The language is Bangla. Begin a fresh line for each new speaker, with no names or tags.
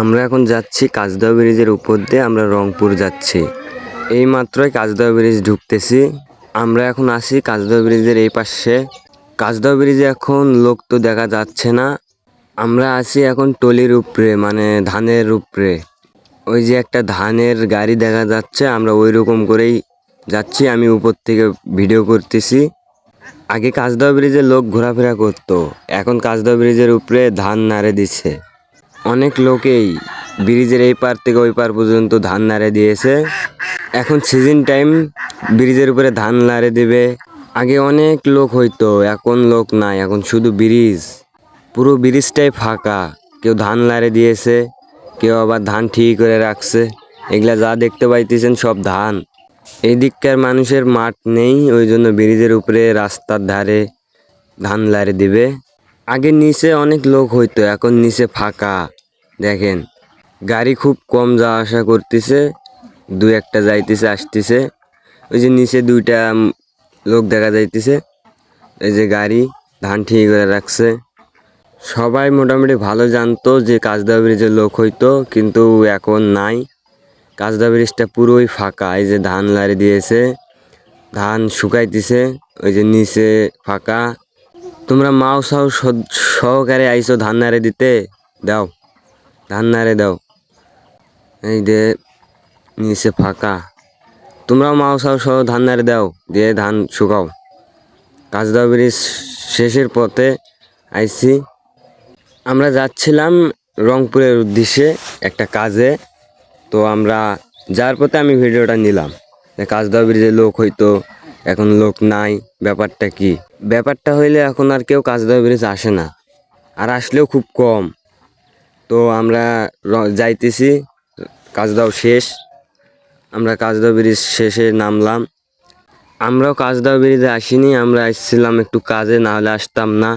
আমরা এখন যাচ্ছি কাজদা ব্রিজের উপর দিয়ে আমরা রংপুর যাচ্ছি। এই মাত্রই কাজদহ ব্রিজ ঢুকতেছি। আমরা এখন আসি কাজদহ ব্রিজের এই পাশে। কাজদহ ব্রিজে এখন লোক তো দেখা যাচ্ছে না। আমরা আছি এখন টলির উপরে মানে ধানের উপরে। ওই যে একটা ধানের গাড়ি দেখা যাচ্ছে, আমরা ওই রকম করেই যাচ্ছি, আমি উপর থেকে ভিডিও করতেছি। আগে কাজদহ ব্রিজে লোক ঘোরাফেরা করতো, এখন কাজদহ ব্রিজের উপরে ধান নাড়ে দিচ্ছে অনেক লোকেই ব্রিজের এই পার থেকে ওই পার পর্যন্ত ধান নাড়ে দিয়েছে। এখন সিজন টাইম ব্রিজের উপরে ধান নাড়ে দিবে। আগে অনেক লোক হইতো, এখন লোক নাই, এখন শুধু ব্রিজ। পুরো ব্রিজটাই ফাঁকা, কেউ ধান লাড়ে দিয়েছে, কেউ আবার ধান ঠিক করে রাখছে। এগুলা যা দেখতে পাইতেছেন সব ধান। এই দিককার মানুষের মাঠ নেই, ওই জন্য ব্রিজের উপরে রাস্তার ধারে ধান লাড়ে দিবে। আগে নিচে অনেক লোক হইতো, এখন নিচে ফাঁকা। দেখেন, গাড়ি খুব কম যাওয়া আসা করতেছে, দু একটা যাইতেছে, আসতেছে। ওই যে নিচে দুইটা লোক দেখা যাইতেছে, এই যে গাড়ি, ধান ঠিক করে রাখছে। সবাই মোটামুটি ভালো জানতো যে কাজদা ব্রিজের লোক হইতো, কিন্তু এখন নাই। কাজদা ব্রিজটা পুরোই ফাঁকা, এই যে ধান লাড়ি দিয়েছে, ধান শুকাইতেছে, ওই যে নিচে ফাঁকা। তোমরা মাও সাও সহকারে আইছো ধান নাড়ে দিতে। দাও। ধান নাড়ে দাও। এই যে নিচে ফাঁকা। তোমরাও মাও সাও সহ ধান নাড়ে দাও। দিয়ে ধান শুকাও। কাজদা ব্রিজ শেষের পথে আইছি। আমরা যাচ্ছিলাম রংপুরের উদ্দেশ্যে একটা কাজে। তো আমরা যার পথে আমি ভিডিওটা নিলাম। যে কাজদা ব্রিজে লোক হইতো এখন লোক নাই, ব্যাপারটা কি? ব্যাপারটা হইলে এখন আর কেউ কাজ দেওয়া ব্রিজ আসে না, আর আসলেও খুব কম। তো আমরা যাইতেছি কাজদাও শেষ। আমরা কাজ দাও ব্রিজ শেষে নামলাম। আমরাও কাজ কাজদা ব্রিজে আসিনি, আমরা এসেছিলাম একটু কাজে, না হলে আসতাম না।